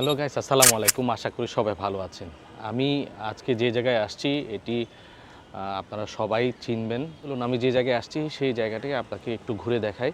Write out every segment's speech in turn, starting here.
Hello guys আসসালামু আলাইকুম আশা করি সবাই ভালো আছেন। আমি আজকে যে জায়গায় আসছি, এটি আপনারা সবাই চিনবেন। বলুন আমি যে জায়গায় আসছি, সেই জায়গাটাকে আপনাকে একটু ঘুরে দেখাই।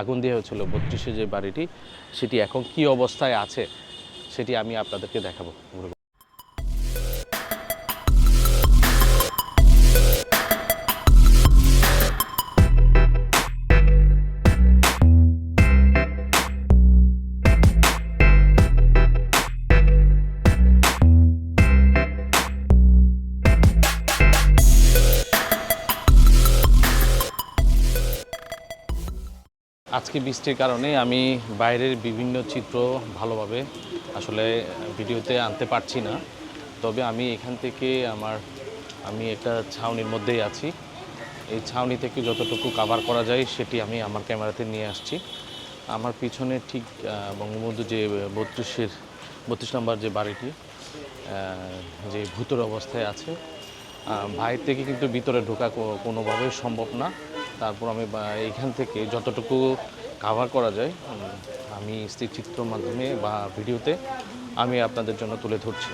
আগুন দিয়ে হয়েছিল। বত্রিশে যে বাড়িটি, সেটি এখন কি অবস্থায় আছে, সেটি আমি আপনাদেরকে দেখাবো। আজকে বৃষ্টির কারণে আমি বাইরের বিভিন্ন চিত্র ভালোভাবে আসলে ভিডিওতে আনতে পারছি না। তবে আমি এখান থেকে আমার, আমি একটা ছাউনির মধ্যেই আছি। এই ছাউনি থেকে যতটুকু কাভার করা যায় সেটি আমি আমার ক্যামেরাতে নিয়ে আসছি। আমার পিছনে ঠিক বঙ্গবন্ধু যে বত্রিশের, বত্রিশ নম্বর যে বাড়িটি যে ভূতর অবস্থায় আছে বাইরে থেকে কিন্তু ভিতরে ঢোকা কোনোভাবেই সম্ভব না। তারপর আমি এইখান থেকে যতটুকু কাভার করা যায় আমি স্থিরচিত্র মাধ্যমে বা ভিডিওতে আমি আপনাদের জন্য তুলে ধরছি।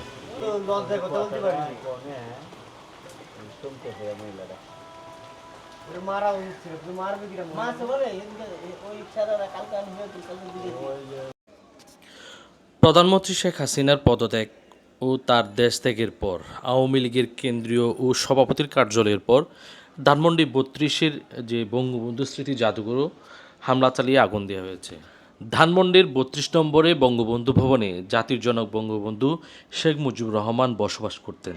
প্রধানমন্ত্রী শেখ হাসিনার পদত্যাগ ও তার দেশ ত্যাগের পর, আওয়ামী লীগের কেন্দ্রীয় ও সভাপতির কার্যালয়ের পর ধানমন্ডি বত্রিশের যে বঙ্গবন্ধু স্মৃতি জাদুঘরও হামলা চালিয়ে আগুন দেওয়া হয়েছে। ধানমন্ডির বত্রিশ নম্বরে বঙ্গবন্ধু ভবনে জাতির জনক বঙ্গবন্ধু শেখ মুজিবুর রহমান বসবাস করতেন।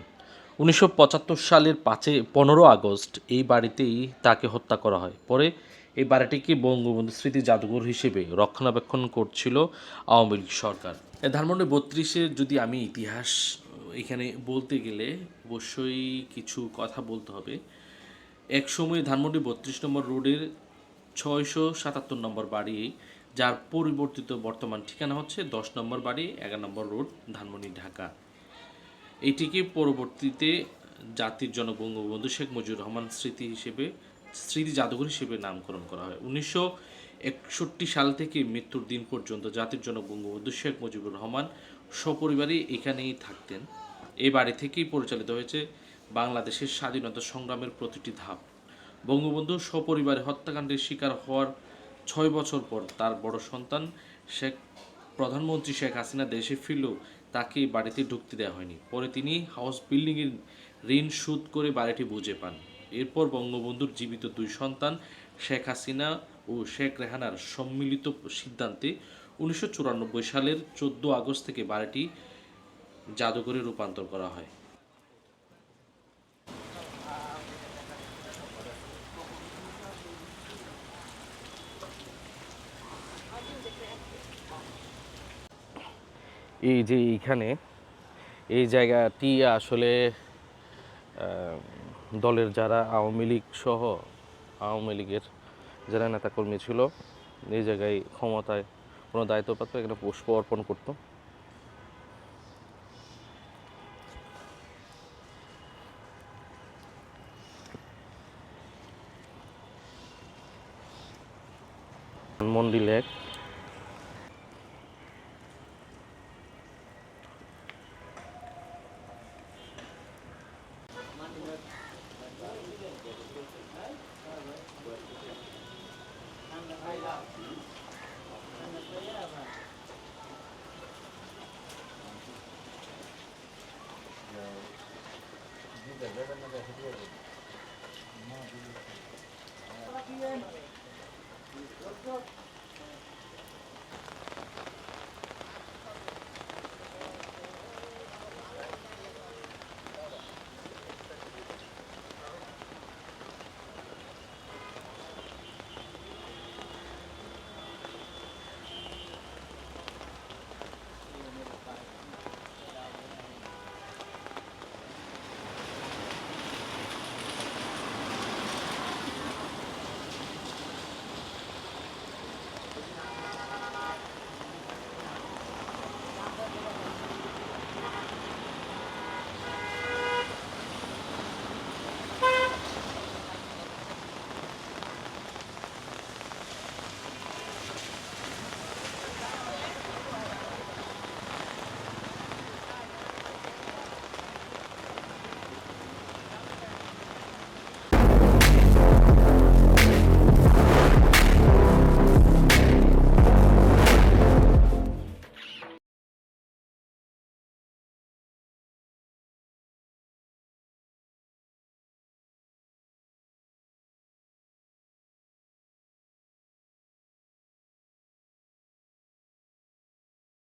উনিশশো পঁচাত্তর সালের পাঁচে পনেরো আগস্ট এই বাড়িতেই তাকে হত্যা করা হয়। পরে এই বাড়িটিকে বঙ্গবন্ধু স্মৃতি জাদুঘর হিসেবে রক্ষণাবেক্ষণ করছিল আওয়ামী লীগ সরকার। ধানমন্ডি বত্রিশের যদি আমি ইতিহাস এখানে বলতে গেলে অবশ্যই কিছু কথা বলতে হবে। এক সময় ধানমন্ডি বত্রিশ নম্বর রোডের ছয়শো সাতাত্তর নম্বর বাড়ি, যার পরিবর্তিত বর্তমান ঠিকানা হচ্ছে দশ নম্বর বাড়ি, এগারো নম্বর রোড, ধানমন্ডি, ঢাকা। এটিকে পরবর্তীতে জাতির জনক বঙ্গবন্ধু শেখ মুজিবুর রহমান স্মৃতি হিসেবে, স্মৃতি জাদুঘর হিসেবে নামকরণ করা হয়। উনিশশো একষট্টি সাল থেকে মৃত্যুর দিন পর্যন্ত জাতির জনক বঙ্গবন্ধু শেখ মুজিবুর রহমান সপরিবারে এখানেই থাকতেন। এ বাড়ি থেকেই পরিচালিত হয়েছে বাংলাদেশের স্বাধীনতা সংগ্রামের প্রতিটি ধাপ। বঙ্গবন্ধু সপরিবারে হত্যাকাণ্ডের শিকার হওয়ার ছয় বছর পর তার বড় সন্তান শেখ, প্রধানমন্ত্রী শেখ হাসিনা দেশে ফিরলেও তাকে বাড়িতে ঢুকতে দেওয়া হয়নি। পরে তিনি হাউস বিল্ডিংয়ের ঋণ শোধ করে বাড়িটি বুঝে পান। এরপর বঙ্গবন্ধুর জীবিত দুই সন্তান শেখ হাসিনা ও শেখ রেহানার সম্মিলিত সিদ্ধান্তে উনিশশো চুরানব্বই সালের চোদ্দ আগস্ট থেকে বাড়িটি জাদুঘরে রূপান্তর করা হয়। এই যে এইখানে, এই জায়গাটি আসলে দলের যারা আওয়ামী লীগ সহ আওয়ামী লীগের যারা নেতাকর্মী ছিল, এই জায়গায় ক্ষমতায় কোনো দায়িত্ব পাত এখানে পুষ্প অর্পণ করতো। মন্ডি লেক